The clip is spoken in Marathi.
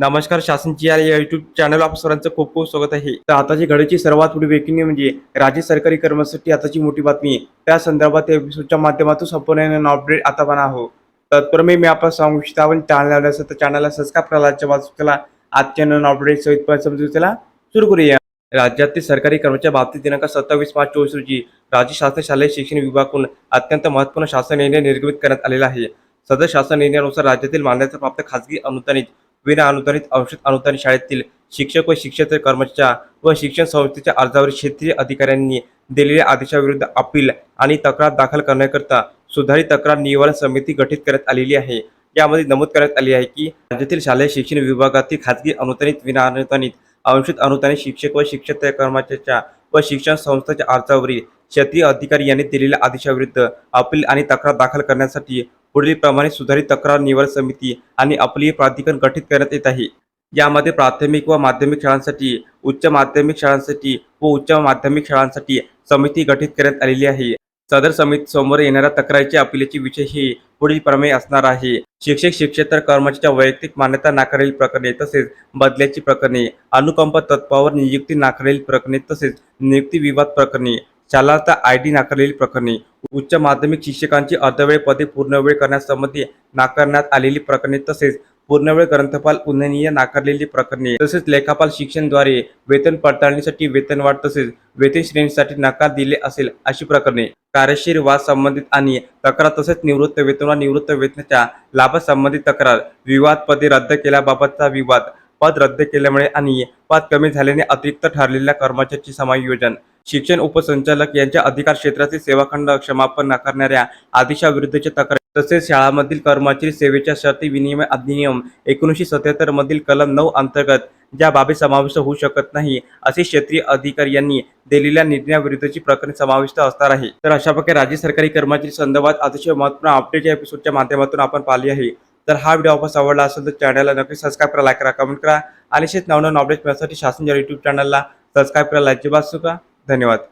नमस्कार शासनची या युट्यूब चॅनल आप सर्वांचं खूप खूप स्वागत आहे. तर आताची घडीची सर्वात मोठी वेकिनी म्हणजे राज्य सरकारी कर्मचाऱ्यांसाठी आताची मोठी बातमी. त्या संदर्भात या एपिसोडच्या माध्यमातून संपूर्ण अपडेट आता पण आहो तत्पूर्वी मी आपण सांगू इच्छित आपण चॅनल लावलं असेल तर चॅनलला सबस्क्राईब करायला बाजूला आजच्या नवीन अपडेट सहित समजू त्याला सुरू करूया. राज्यातील सरकारी कर्मचाऱ्या बाबतीत दिनांक सत्तावीस मार्च चोवीस रोजी राज्य शासन शालेय शिक्षण विभागाकडून अत्यंत महत्त्वपूर्ण शासन निर्णय निर्गमित करण्यात आलेला आहे. सदर शासन निर्णयानुसार राज्यातील मान्यता प्राप्त खाजगी अनुदानित विना अनुदानित औषध अनुदानित शाळेतील शिक्षक व शिक्षक कर्मचाऱ्या व शिक्षण संस्थेच्या अर्जावर क्षेत्रीय अधिकाऱ्यांनी दिलेल्या आदेशाविरुद्ध अपील आणि तक्रार दाखल करण्याकरता सुधारित तक्रार निवारण समिती गठीत करण्यात आलेली आहे. यामध्ये नमूद करण्यात आली आहे की राज्यातील शालेय शिक्षण विभागातील खाजगी अनुदानित विना अनुदानित अनुदानित शिक्षक व शिक्षक कर्मचाऱ्याच्या व शिक्षण संस्थेच्या अर्जावरील क्षेत्रीय अधिकारी यांनी दिलेल्या आदेशाविरुद्ध अपील आणि तक्रार दाखल करण्यासाठी पुढील प्रमाणे सुधारित तक्रार निवारण समिती आणि अपलीय प्राधिकरण गठीत करण्यात येत आहे. यामध्ये प्राथमिक व माध्यमिक शाळांसाठी उच्च माध्यमिक शाळांसाठी व उच्च माध्यमिक शाळांसाठी समिती गठीत करण्यात आलेली आहे. सदर समिती समोर येणाऱ्या तक्रारीच्या अपीलाची विषय हे पुढील प्रमेय असणार आहे. शिक्षक शिक्षेतर कर्मचाऱ्याच्या वैयक्तिक मान्यता नाकारलेली प्रकरणे तसेच बदल्याची प्रकरणे अनुकंप तत्वावर नियुक्ती नाकारलेली प्रकरणे तसेच नियुक्ती विवाद प्रकरणे शालांत आय डी नाकारलेली प्रकरणे उच्च माध्यमिक शिक्षकांची अर्धवेळ पदे पूर्णवेळ करण्यासंबंधी नाकारण्यात आलेली प्रकरणे तसेच पूर्णवेळ ग्रंथपाल उल्लेखनीय नाकारलेली प्रकरणे तसेच लेखापाल शिक्षणद्वारे वेतन पडताळणीसाठी वेतनवाढ तसेच वेतन श्रेणीसाठी नकार दिले असेल अशी प्रकरणे कार्यशील वाद संबंधित आणि तक्रार तसेच निवृत्त वेतन व निवृत्त वेतनाच्या लाभासंबंधित तक्रार विवाद पदे रद्द केल्याबाबतचा विवाद पद रद्द केल्यामुळे आणि पद कमी झाल्याने अतिरिक्त ठरलेल्या कर्मचाऱ्याचे समायोजन शिक्षण उपसंचालक यांच्या अधिकार क्षेत्रातील सेवाखंड क्षमापन नाकारणाऱ्या आदेशाविरुद्धचे तक्रार. तसेच शाळांमधील कर्मचारी सेवेच्या शर्ती विनिमय अधिनियम एकोणीसशे सत्याहत्तर मधील कलम नऊ अंतर्गत ज्या बाबी समाविष्ट होऊ शकत नाही असे क्षेत्रीय अधिकारी यांनी दिलेल्या निर्णयाविरुद्धची प्रकरण समाविष्ट असणार आहे. तर अशा प्रकारे राज्य सरकारी कर्मचारी संदर्भात अतिशय महत्त्वपूर्ण अपडेट या एपिसोडच्या माध्यमातून आपण पाहिली आहे. तर हा व्हिडिओ आपण आवडला असेल तर चॅनलला नक्की सबस्क्राईब करा लाईक करा कमेंट करा आणि शेत नवनवीन अपडेट मिळण्यासाठी शासन युट्यूब चॅनलला सबस्क्राईब करा लाईकची बाजू का धन्यवाद.